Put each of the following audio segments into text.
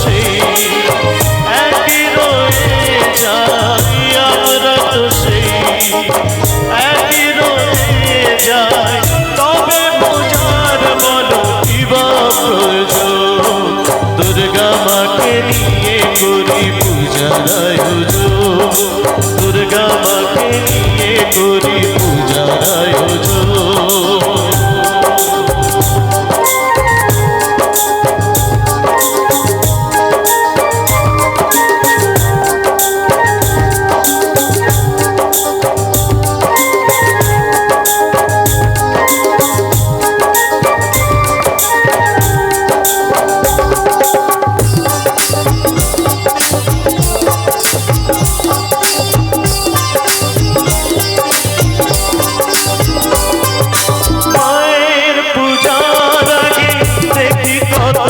সেই একই রয়ে যাই আমরা তো সেই একই রয়ে করি পূজার আয়োজন দুর্গা মা করি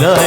रा